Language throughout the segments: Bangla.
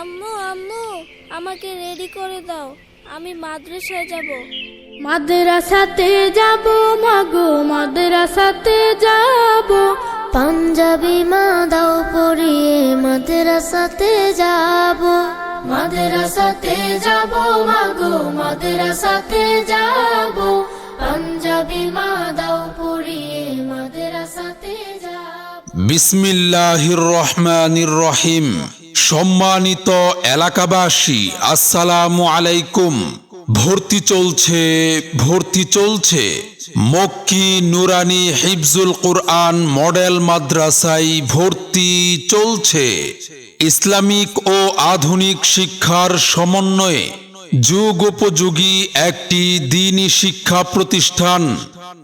আম্মু আম্মু আমাকে রেডি করে দাও। আমি মাদ্রাসায় যাব। মাদ্রাসাতে যাব মাগো মাদ্রাসাতে যাব। পাঞ্জাবি মা দাও পরিয়ে মাদ্রাসাতে যাব। মাদ্রাসাতে যাব মাগো মাদ্রাসাতে যাব। পাঞ্জাবি মা দাও পরিয়ে মাদ্রাসাতে যাব। বিসমিল্লাহির রহমানির রহিম। সম্মানিত এলাকাবাসী, আসসালামু আলাইকুম। ভর্তি চলছে ভর্তি চলছে মক্কি নুরানি হিফজুল কোরআন মডেল মাদ্রাসায় ভর্তি চলছে। ইসলামিক ও আধুনিক শিক্ষার সমন্বয়ে যুগোপযোগী একটি দিনী শিক্ষা প্রতিষ্ঠান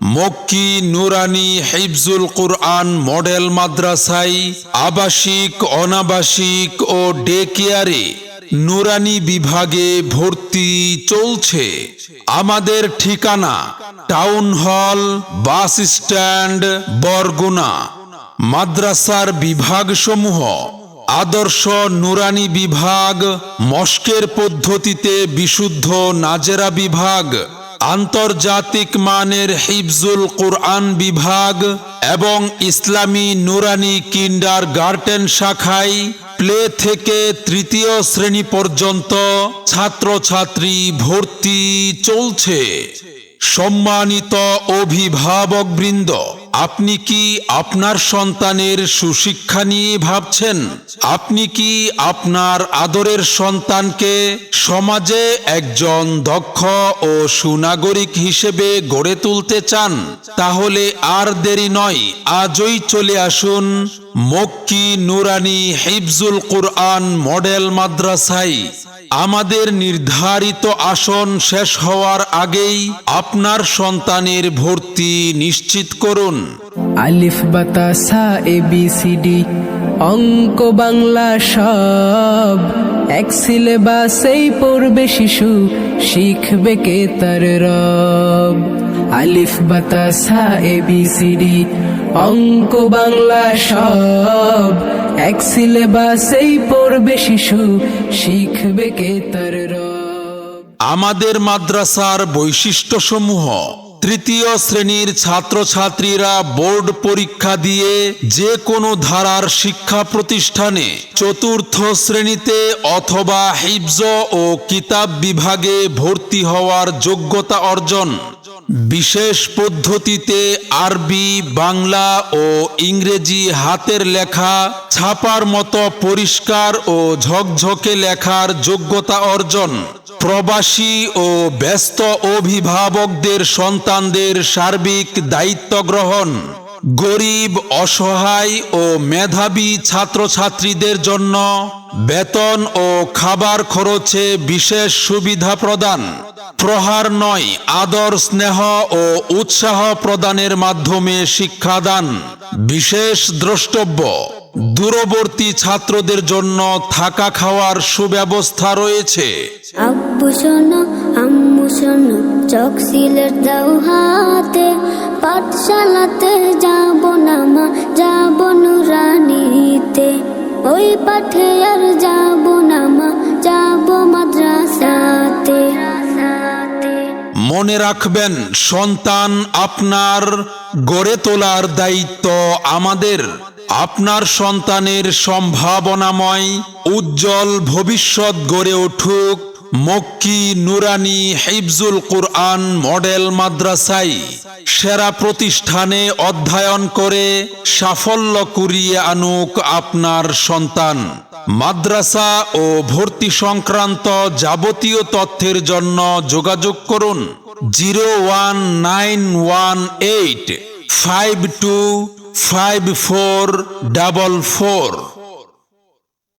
মক্কি নুরানি হিফজুল কোরআন মডেল মাদ্রাসায় আবাসিক, অনাবাসিক ও ডে কেয়ারে নুরানি বিভাগে ভর্তি চলছে। আমাদের ঠিকানা town hall, bus stand, Barguna. মাদ্রাসার বিভাগসমূহ আদর্শ নুরানি বিভাগ, মস্কের পদ্ধতিতে বিশুদ্ধ নাজেরা বিভাগ আন্তর্জাতিক মানের হিফজুল কোরআন বিভাগ এবং ইসলামী নুরানি কিন্ডার গার্টেন শাখায় প্লে থেকে তৃতীয় শ্রেণি পর্যন্ত ছাত্রছাত্রী ভর্তি চলছে। সম্মানিত অভিভাবকবৃন্দ, আপনি কি আপনার সন্তানের সুশিক্ষা নিয়ে ভাবছেন? আপনি কি আপনার আদরের সন্তানকে সমাজে একজন দক্ষ ও সুনাগরিক হিসেবে গড়ে তুলতে চান? তাহলে আর দেরি নয়, আজই চলে আসুন মক্কি নুরানি হিফজুল কোরআন মডেল মাদ্রাসায়। আমাদের নির্ধারিত আসন শেষ হওয়ার আগেই আপনার সন্তানের ভর্তি নিশ্চিত করুন। আলিফ বাতাসা এ বি সি ডি, অঙ্ক, বাংলা সব। এক সিলেবাসেই পড়বে শিশু, শিখবে কে তার রব। আলিফ বাতাসা এ বি সি ডি অঙ্ক বাংলা সব। এক সিলেবাসেই পড়বে শিশু, শিখবে কে তার আমাদের মাদ্রাসার বৈশিষ্ট্যসমূহ। তৃতীয় শ্রেণির ছাত্রছাত্রীরা বোর্ড পরীক্ষা দিয়ে যে কোনো ধারার শিক্ষা প্রতিষ্ঠানে চতুর্থ শ্রেণীতে অথবা হিফজ ও কিতাব বিভাগে ভর্তি হওয়ার যোগ্যতা অর্জন বিশেষ পদ্ধতিতে আরবি, বাংলা ও ইংরেজি হাতের লেখা, ছাপার মতো পরিষ্কার ও ঝকঝকে লেখার যোগ্যতা অর্জন। প্রবাসী ও ব্যস্ত অভিভাবকদের সন্তানদের সার্বিক দায়িত্ব গ্রহণ। গরিব, অসহায় ও মেধাবী ছাত্রছাত্রীদের জন্য বেতন ও খাবার খরচে বিশেষ সুবিধা প্রদান। প্রহার নয়, আদর, স্নেহ ও উৎসাহ প্রদানের মাধ্যমে শিক্ষাদান। বিশেষ দ্রষ্টব্য, দূরবর্তী ছাত্রদের জন্য থাকা খাওয়ার সুব্যবস্থা রয়েছে। পাঠশালাতে যাব না যাব নুরানিতে। ওই পাঠে আর যাব মনে রাখবেন, সন্তান আপনার গড়ে তোলার দায়িত্ব আমাদের। আপনার সন্তানের সম্ভাবনাময়, উজ্জ্বল ভবিষ্যৎ গড়ে উঠুক মক্কি নুরানি হিফজুল কোরআন মডেল মাদ্রাসাই সেরা প্রতিষ্ঠানে অধ্যয়ন করে সাফল্য কুড়িয়ে আনুক আপনার সন্তান। মাদ্রাসা ও ভর্তি সংক্রান্ত যাবতীয় তথ্যের জন্য যোগাযোগ করুন। Zero one nine one eight five two five four double four